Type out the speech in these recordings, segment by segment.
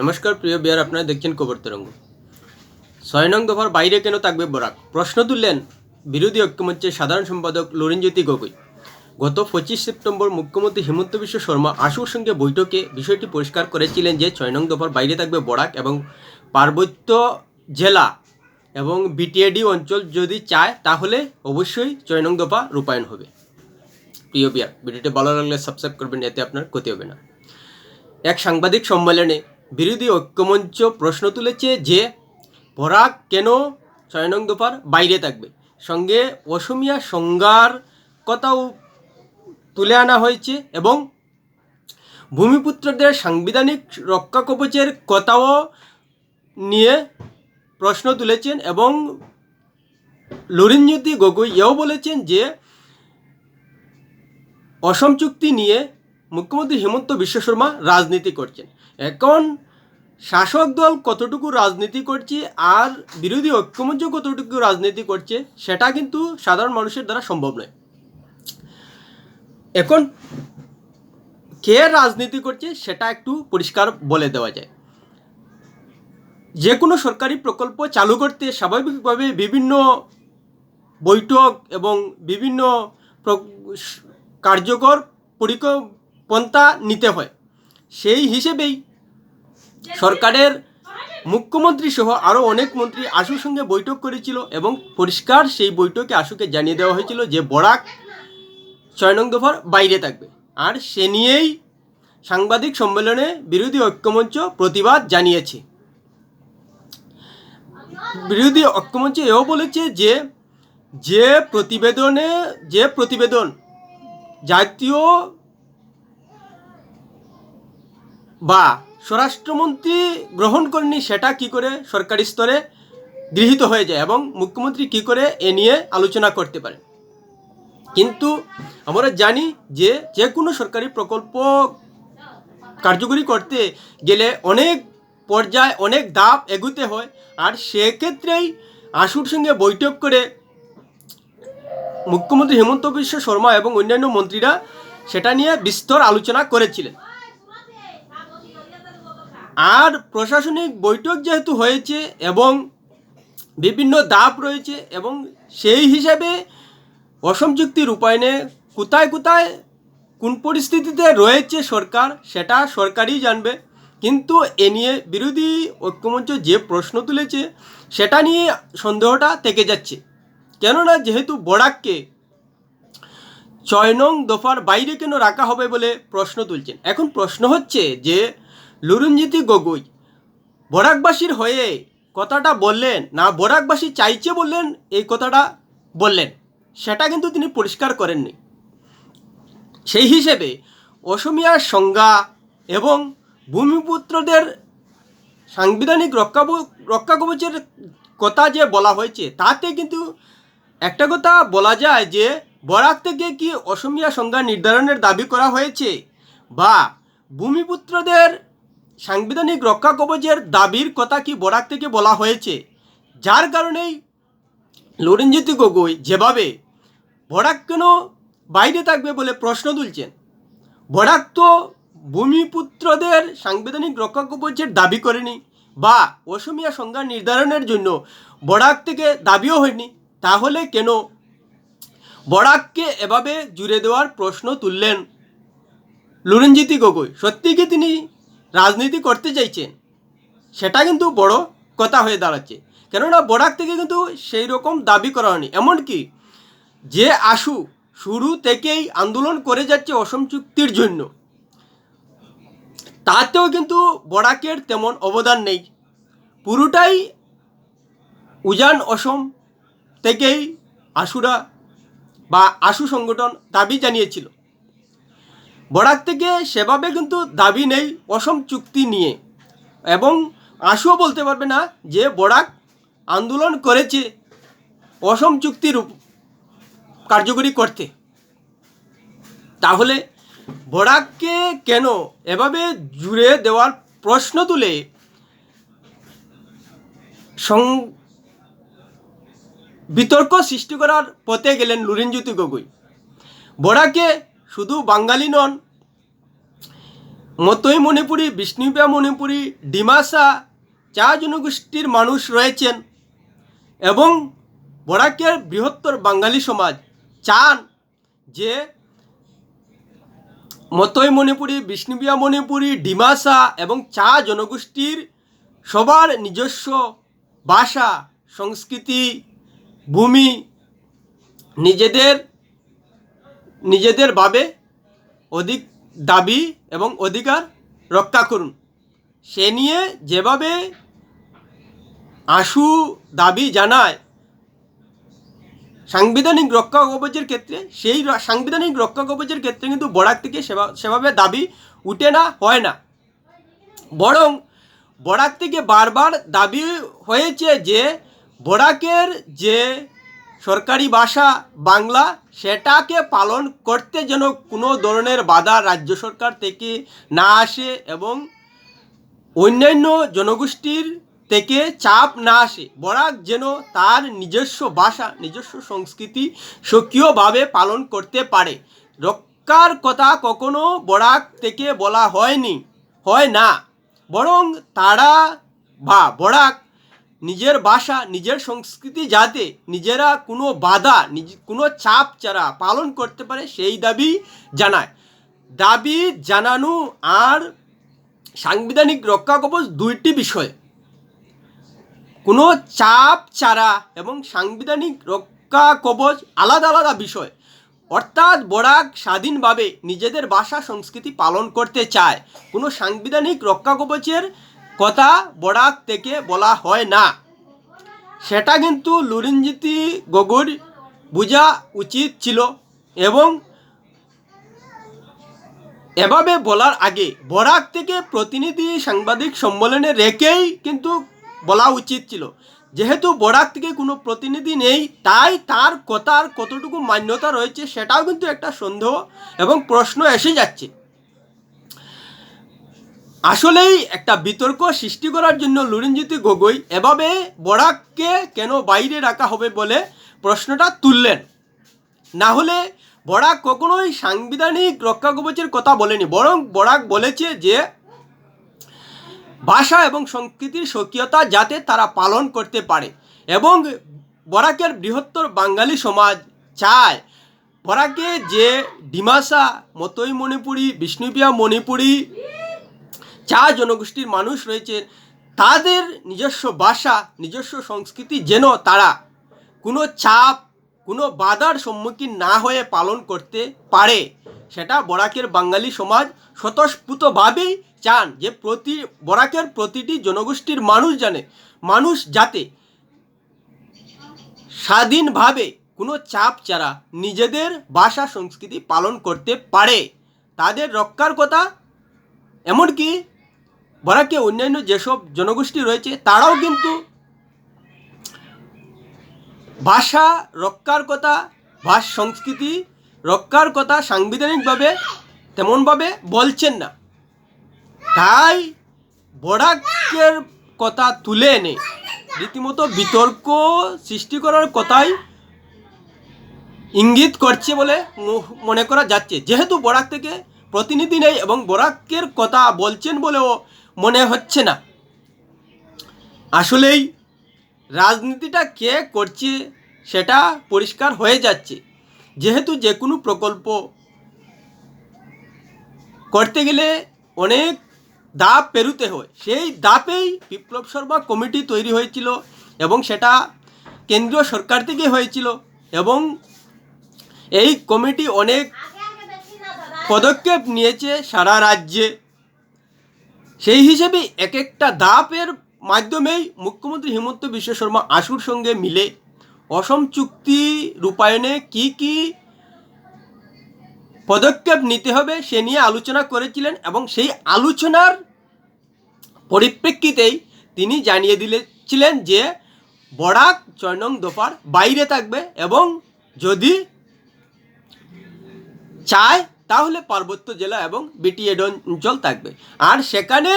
নমস্কার, প্রিয় বিয়ার, আপনারা দেখছেন কবর তরঙ্গ। ছয় নং দফার বাইরে কেন থাকবে বরাক? প্রশ্ন তুললেন বিরোধী ঐক্যমঞ্চের সাধারণ সম্পাদক লরিনজ্যোতি গগৈ। গত পঁচিশ সেপ্টেম্বর মুখ্যমন্ত্রী হেমন্ত বিশ্ব শর্মা আশুর সঙ্গে বৈঠকে বিষয়টি পরিষ্কার করেছিলেন যে ছয় নং দফার বাইরে থাকবে বরাক এবং পার্বত্য জেলা এবং বিটিএডি অঞ্চল যদি চায়, তাহলে অবশ্যই ছয় নং দফা রূপায়ণ হবে। প্রিয় বিয়ার, ভিডিওটি ভালো লাগলে সাবস্ক্রাইব করবেন, এতে আপনার ক্ষতি হবে না। এক সাংবাদিক সম্মেলনে বিরোধী ঐক্যমঞ্চ প্রশ্ন তুলেছে যে বরাক কেন ছয় নং দফার বাইরে থাকবে? সঙ্গে অসমিয়া সংজ্ঞার কথাও তুলে আনা হয়েছে এবং ভূমিপুত্রদের সাংবিধানিক রক্ষা কবচের কথাও নিয়ে প্রশ্ন তুলেছেন এবং লরিনজ্যোতি গগৈ এও বলেছেন যে অসম চুক্তি নিয়ে মুখ্যমন্ত্রী হেমন্ত বিশ্ব শর্মা রাজনীতি করছেন। এখন শাসক দল কতটুকু রাজনীতি করছে আর বিরোধী ঐক্যমঞ্চ কতটুকু রাজনীতি করছে, সেটা কিন্তু সাধারণ মানুষের দ্বারা সম্ভব নয়। এখন কে রাজনীতি করছে, সেটা একটু পরিষ্কার বলে দেওয়া যায়। যে কোনো সরকারি প্রকল্প চালু করতে স্বাভাবিকভাবে বিভিন্ন বৈঠক এবং বিভিন্ন কার্যকর পরিকল্পন্থা নিতে হয়। সেই হিসেবেই সরকারের মুখ্যমন্ত্রী সহ আরও অনেক মন্ত্রী আশুর সঙ্গে বৈঠক করেছিল এবং পরিষ্কার সেই বৈঠকে আশুকে জানিয়ে দেওয়া হয়েছিল যে বরাক ছয় নং দফার বাইরে থাকবে। আর সে নিয়েই সাংবাদিক সম্মেলনে বিরোধী ঐক্যমঞ্চ প্রতিবাদ জানিয়েছে। বিরোধী ঐক্যমঞ্চ এও বলেছে যে যে প্রতিবেদনে যে প্রতিবেদন জাতীয় বা স্বরাষ্ট্রমন্ত্রী গ্রহণ করেনি, সেটা কি করে সরকারি স্তরে গৃহীত হয়ে যায় এবং মুখ্যমন্ত্রী কি করে এ নিয়ে আলোচনা করতে পারে? কিন্তু আমরা জানি যে যে কোনো সরকারি প্রকল্প কার্যকরী করতে গেলে অনেক পর্যায়ে অনেক দাপ এগুতে হয়, আর সেক্ষেত্রেই আশুর সঙ্গে বৈঠক করে মুখ্যমন্ত্রী হেমন্ত বিশ্ব শর্মা এবং অন্যান্য মন্ত্রীরা সেটা নিয়ে বিস্তর আলোচনা করেছিলেন। আর প্রশাসনিক বৈঠক যেহেতু হয়েছে এবং বিভিন্ন দাপ রয়েছে এবং সেই হিসাবে অসম চুক্তি রূপায়ণে কোথায় কোথায় কোন পরিস্থিতিতে রয়েছে সরকার সেটা সরকারই জানবে। কিন্তু এ নিয়ে বিরোধী ঐক্যমঞ্চ যে প্রশ্ন তুলেছে সেটা নিয়ে সন্দেহটা থেকে যাচ্ছে। কেননা যেহেতু বরাককে ছয় নং দফার বাইরে কেন রাখা হবে বলে প্রশ্ন তুলছেন? এখন প্রশ্ন হচ্ছে যে লুরুঞ্জিতি গগৈ। বরাকবাসীর হয়ে কথাটা বললেন, না, বরাকবাসী চাইছে বললেন, এই কথাটা বললেন। সেটা কিন্তু তিনি পরিষ্কার করেননি। সেই হিসেবে অসমিয়ার সংজ্ঞা এবং ভূমিপুত্রদের সাংবিধানিক রক্ষা রক্ষা কবচের কথা যে বলা হয়েছে, তাতে কিন্তু একটা কথা বলা যায় যে, বরাক থেকে কি অসমিয়া সংজ্ঞা নির্ধারণের দাবি করা হয়েছে? বা ভূমিপুত্রদের সাংবিধানিক রক্ষা কবচের দাবির কথা কি বরাক থেকে বলা হয়েছে? যার কারণেই লরেনজ্যোতি গগৈ যেভাবে বরাক কেন বাইরে থাকবে বলে প্রশ্ন তুলছেন, বরাক তো ভূমিপুত্রদের সাংবিধানিক রক্ষা কবচের দাবি করেনি বা অসমিয়া সংজ্ঞা নির্ধারণের জন্য বরাক থেকে দাবিও হয়নি। তাহলে কেন বরাককে এভাবে জুড়ে দেওয়ার প্রশ্ন তুললেন লুরঞ্জিতি গগৈ? সত্যি কি তিনি রাজনীতি করতে চাইছেন সেটা কিন্তু বড় কথা হয়ে দাঁড়াচ্ছে। কেননা বরাক থেকে কিন্তু সেই রকম দাবি করা হয়নি। এমনকি যে আশু শুরু থেকেই আন্দোলন করে যাচ্ছে অসম চুক্তির জন্য, তাতেও কিন্তু বরাকের তেমন অবদান নেই। পুরোটাই উজান অসম থেকেই আশুরা বা আশু সংগঠন দাবি জানিয়েছিল। বরাক থেকে সেভাবে কিন্তু দাবি নেই, অসম চুক্তি নিয়ে। এবং আশুও বলতে পারবে না যে বরাক আন্দোলন করেছে অসম চুক্তির কার্যকরী করতে। তাহলে বরাককে কেন এভাবে জুড়ে দেওয়ার প্রশ্ন তুলে সং বিতর্ক সৃষ্টি করার পথে গেলেন লুরিনজ্যোতি গগৈ। বরাকে শুধু বাঙালি নন, মতই মণিপুরি বিষ্ণুপিয়া মণিপুরি, ডিমাসা, চা জনগোষ্ঠীর মানুষ রয়েছেন এবং বরাকের বৃহত্তর বাঙালি সমাজ, চান যে মতই মণিপুরি বিষ্ণুপিয়া মণিপুরি, ডিমাসা এবং চা জনগোষ্ঠীর সবার নিজস্ব ভাষা, সংস্কৃতি, ভূমি, নিজেদের নিজেদের ভাবে অধিক দাবি এবং অধিকার রক্ষা করুন। সে নিয়ে যেভাবে আশু দাবি জানায় সাংবিধানিক রক্ষা কবচের ক্ষেত্রে, সেই সাংবিধানিক রক্ষা কবচের ক্ষেত্রে কিন্তু বরাক থেকে সেবা- সেভাবে দাবি উঠে না, হয় না। বরং বরাক থেকে বারবার দাবি হয়েছে যে বরাকের যে সরকারি ভাষা বাংলা, সেটাকে পালন করতে যেন কোনো ধরনের বাধা রাজ্য সরকার থেকে না আসে এবং অন্যান্য জনগোষ্ঠীর থেকে চাপ না আসে, বরাক যেন তার নিজস্ব ভাষা, নিজস্ব সংস্কৃতি সক্রিয়ভাবে পালন করতে পারে। রক্ষার কথা কখনো বরাক থেকে বলা হয়নি, হয় না। বরং তারা বা বরাক নিজের ভাষা, নিজের সংস্কৃতি যাতে নিজেরা কোনো বাধা কোনো চাপ ছাড়া পালন করতে পারে সেই দাবি জানায়। দাবি জানানো আর সাংবিধানিক রক্ষা কবচ দুইটি বিষয়। কোনো চাপ ছাড়া এবং সাংবিধানিক রক্ষা কবচ আলাদা আলাদা বিষয়। অর্থাৎ বরাক স্বাধীনভাবে নিজেদের ভাষা, সংস্কৃতি পালন করতে চায়। কোনো সাংবিধানিক রক্ষা কবচের কথা বরাক থেকে বলা হয় না। সেটা কিন্তু লুরিনজিতি গগুর বোঝা উচিত ছিল এবং এভাবে বলার আগে বরাক থেকে প্রতিনিধি সাংবাদিক সম্মেলনে রেখেই কিন্তু বলা উচিত ছিল। যেহেতু বরাক থেকে কোনো প্রতিনিধি নেই, তাই তার কথার কতটুকু মান্যতা রয়েছে সেটাও কিন্তু একটা সন্দেহ এবং প্রশ্ন এসে যাচ্ছে। আসলেই একটা বিতর্ক সৃষ্টি করার জন্য লুরিনজিৎ গগৈ এভাবে বরাককে কেন বাইরে রাখা হবে বলে প্রশ্নটা তুললেন। না হলে বরাক কখনোই সাংবিধানিক রক্ষা কবচের কথা বলেনি, বরং বরাক বলেছে যে ভাষা এবং সংস্কৃতির স্বকীয়তা যাতে তারা পালন করতে পারে এবং বরাকের বৃহত্তর বাঙালি সমাজ চায়। বরাকে যে ডিমাসা, মতই মণিপুরি বিষ্ণুপিয়া মণিপুরি চা জনগোষ্ঠীর মানুষ রয়েছে, তাদের নিজস্ব ভাষা, নিজস্ব সংস্কৃতি যেন তারা কোনো চাপ, কোনো বাধার সম্মুখীন না হয়ে পালন করতে পারে, সেটা বরাকের বাঙালি সমাজ স্বতঃস্ফূর্তভাবেই চান যে প্রতি, বরাকের প্রতিটি জনগোষ্ঠীর মানুষ জানে, মানুষ যাতে স্বাধীনভাবে কোনো চাপ ছাড়া নিজেদের ভাষা, সংস্কৃতি পালন করতে পারে। তাদের রক্ষার কথা এমনকি বরাকে অন্যান্য যেসব জনগোষ্ঠী রয়েছে, তারাও কিন্তু ভাষা রক্ষার কথা, ভাষ সংস্কৃতি রক্ষার কথা সাংবিধানিকভাবে তেমনভাবে বলছেন না। তাই বরাকের কথা তুলে এনে রীতিমতো বিতর্ক সৃষ্টি করার কথাই ইঙ্গিত করছে বলে মনে করা যাচ্ছে। যেহেতু বরাক থেকে প্রতিনিধি নেই এবং বরাকের কথা বলছেন বলেও মনে হচ্ছে না। আসলেই রাজনীতিটা কে করছে সেটা পরিষ্কার হয়ে যাচ্ছে। যেহেতু যে কোনো প্রকল্প করতে গেলে অনেক দাপ পেরুতে হয়। সেই দাপেই বিপ্লব শর্মা কমিটি তৈরি হয়েছিল এবং সেটা কেন্দ্রীয় সরকার থেকে হয়েছিল এবং এই কমিটি অনেক পদক্ষেপ নিয়েছে সারা রাজ্যে। সেই হিসেবে এক একটা ধাপের মাধ্যমেই মুখ্যমন্ত্রী হিমন্ত বিশ্ব শর্মা আশুর সঙ্গে মিলে অসম চুক্তি রূপায়ণে কি কি পদক্ষেপ নিতে হবে সে নিয়ে আলোচনা করেছিলেন এবং সেই আলোচনার পরিপ্রেক্ষিতেই তিনি জানিয়ে দিলেছিলেন যে বরাক ছয় নং দফার বাইরে থাকবে এবং যদি চায় তাহলে পার্বত্য জেলা এবং বিটিএড অঞ্চল থাকবে। আর সেখানে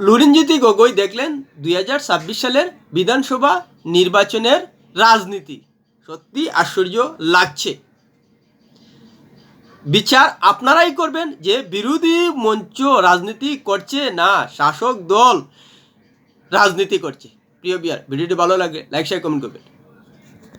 লুরিনজ্যোতি গগৈ দেখলেন দুই হাজার ছাব্বিশ সালের বিধানসভা নির্বাচনের রাজনীতি। সত্যি আশ্চর্য লাগছে। বিচার আপনারাই করবেন যে বিরোধী মঞ্চ রাজনীতি করছে না, শাসক দল রাজনীতি করছে। প্রিয় বিয়ার ভিডিওটি ভালো লাগে লাইক শেয়ার কমেন্ট করবেন।